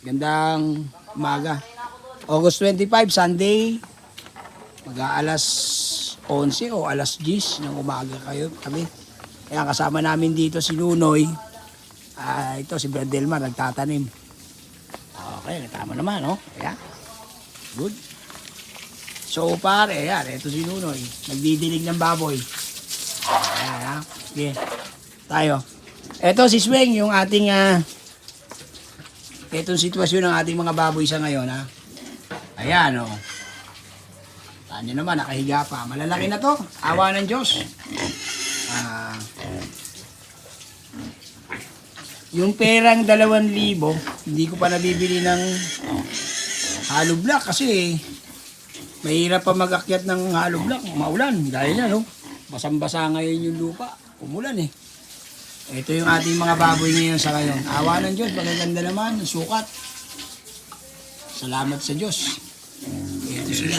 Gandang umaga. August 25, Sunday. Mag-aalas 11 o alas 10 ng umaga kayo kami. Kaya kasama namin dito si Nunoy. Ah, ito si Brad Delmar nagtatanim. Okay, tama naman, no? Kaya, good. So, pare, yan, ito si Nunoy. Nagdidilig ng baboy. Ayan, ha? Sige, tayo. Ito si Sweng, yung ating, ah, itong sitwasyon ng ating mga baboy sa ngayon, ha? Ayan, oh. Taan nyo naman, nakahiga pa. Malalaki na to. Awa ng Diyos. Ah, yung perang dalawang libo, hindi ko pa nabibili ng hollow block kasi mahirap pa mag-akyat ng hollow block. Maulan. Dahil na, no? Basang-basa ngayon yung lupa. Umulan eh. Ito yung ating mga baboy ngayon sa ngayon. Awa ng Diyos, magaganda naman, sukat. Salamat sa Diyos. Ito sila.